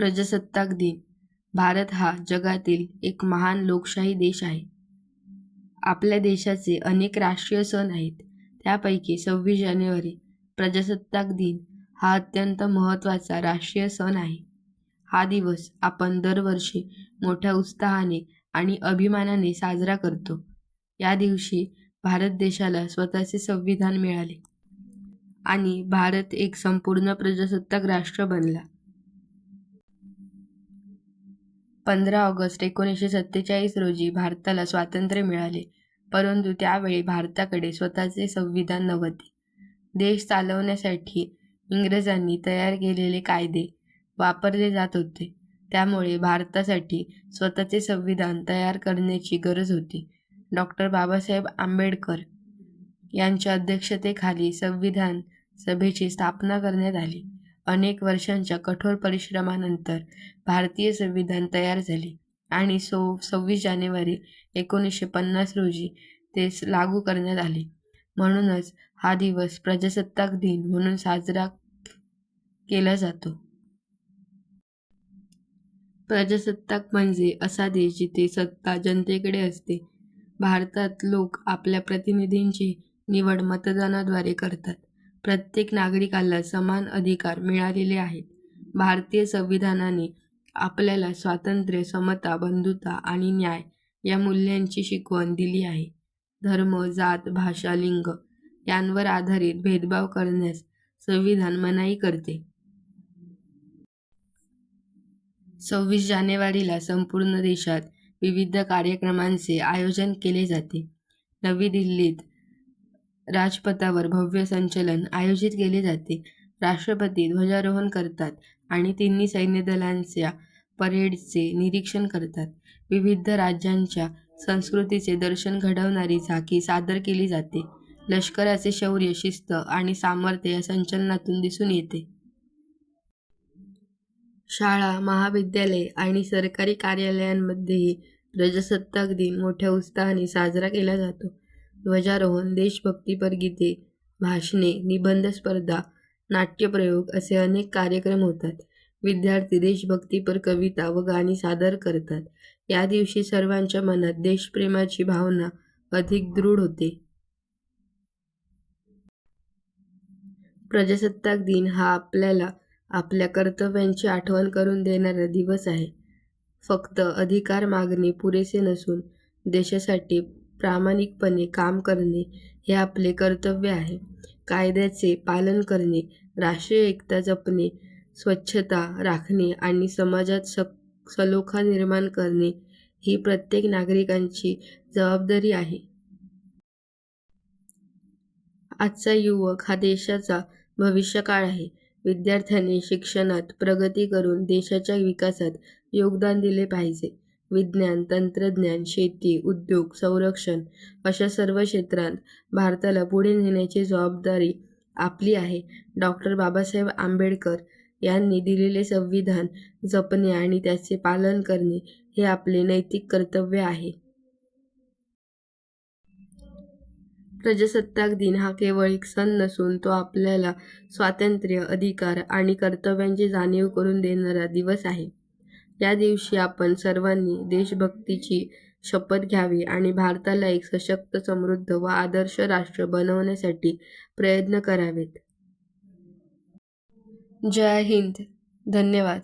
प्रजासत्ताक दिन भारत हा जगातील एक महान लोकशाही देश आहे. आपल्या देशाचे अनेक राष्ट्रीय सण आहेत. त्यापैकी सव्वीस जानेवारी प्रजासत्ताक दिन हा अत्यंत महत्त्वाचा राष्ट्रीय सण आहे. हा दिवस आपण दरवर्षी मोठ्या उत्साहाने आणि अभिमानाने साजरा करतो. या दिवशी भारत देशाला स्वतःचे संविधान मिळाले आणि भारत एक संपूर्ण प्रजासत्ताक राष्ट्र बनला. पंधरा ऑगस्ट एकोणीसशे सत्तेचाळीस रोजी भारताला स्वातंत्र्य मिळाले. परंतु त्यावेळी भारताकडे स्वतःचे संविधान नव्हते. देश चालवण्यासाठी इंग्रजांनी तयार केलेले कायदे वापरले जात होते. त्यामुळे भारतासाठी स्वतःचे संविधान तयार करण्याची गरज होती. डॉक्टर बाबासाहेब आंबेडकर यांच्या अध्यक्षतेखाली संविधान सभेची स्थापना करण्यात आली. अनेक वर्षांच्या कठोर परिश्रमानंतर भारतीय संविधान तयार झाले आणि सव्वीस जानेवारी एकोणीसशे पन्नास रोजी ते लागू करण्यात आले. म्हणूनच हा दिवस प्रजासत्ताक दिन म्हणून साजरा केला जातो. प्रजासत्ताक म्हणजे असा देश जिथे सत्ता जनतेकडे असते. भारतात लोक आपल्या प्रतिनिधींची निवड मतदानाद्वारे करतात. प्रत्येक नागरिकाला समान अधिकार मिळालेले आहेत. भारतीय संविधानाने आपल्याला स्वातंत्र्य, समता, बंधुता आणि न्याय या मूल्यांची शिकवण दिली आहे. धर्म, जात, भाषा, लिंग यांवर आधारित भेदभाव करण्यास संविधान मनाई करते. सव्वीस जानेवारीला संपूर्ण देशात विविध कार्यक्रमांचे आयोजन केले जाते. नवी दिल्लीत राजपथावर भव्य संचलन आयोजित केले जाते. राष्ट्रपती ध्वजारोहण करतात आणि तिन्ही सैन्यदलांच्या परेडचे निरीक्षण करतात. विविध राज्यांच्या संस्कृतीचे दर्शन घडवणारी झाकी सादर केली जाते. लष्कराचे शौर्य, शिस्त आणि सामर्थ्य या संचलनातून दिसून येते. शाळा, महाविद्यालये आणि सरकारी कार्यालयांमध्येही प्रजासत्ताक दिन मोठ्या उत्साहाने साजरा केला जातो. ध्वजारोहण, देशभक्तीपर गीते, भाषणे, निबंध स्पर्धा, नाट्यप्रयोग असे अनेक कार्यक्रम होतात. विद्यार्थी देशभक्तीपर कविता व गाणी सादर करतात. या दिवशी सर्वांच्या मनात देशप्रेमाची भावना अधिक दृढ होते. प्रजासत्ताक दिन हा आपल्याला आपल्या कर्तव्यांची आठवण करून देणारा दिवस आहे. फक्त अधिकार मागणे पुरेसे नसून देशासाठी प्रामाणिकपणे काम करणे हे आपले कर्तव्य आहे. कायद्याचे पालन करणे, राष्ट्रीय एकता जपणे, स्वच्छता राखणे आणि समाजात सलोखा निर्माण करणे ही प्रत्येक नागरिकाची जबाबदारी आहे. आजचा युवक हा देशाचा भविष्यकाळ आहे. विद्यार्थ्यांनी शिक्षणात प्रगती करून देशाच्या विकासात योगदान दिले पाहिजे. विज्ञान, तंत्रज्ञान, शेती, उद्योग, संरक्षण अशा सर्व क्षेत्रांत भारताला पुढे नेण्याची जबाबदारी आपली आहे. डॉ. बाबासाहेब आंबेडकर यांनी दिलेले संविधान जपणे आणि त्याचे पालन करणे हे आपले नैतिक कर्तव्य आहे. प्रजासत्ताक दिन हा केवळ एक सण नसून तो आपल्याला स्वातंत्र्य, अधिकार आणि कर्तव्यांची जाणीव करून देणारा दिवस आहे. या दिवशी आपण सर्वांनी देशभक्तीची शपथ घ्यावी आणि भारताला एक सशक्त, समृद्ध व आदर्श राष्ट्र बनवण्यासाठी प्रयत्न करावेत. जय हिंद, धन्यवाद.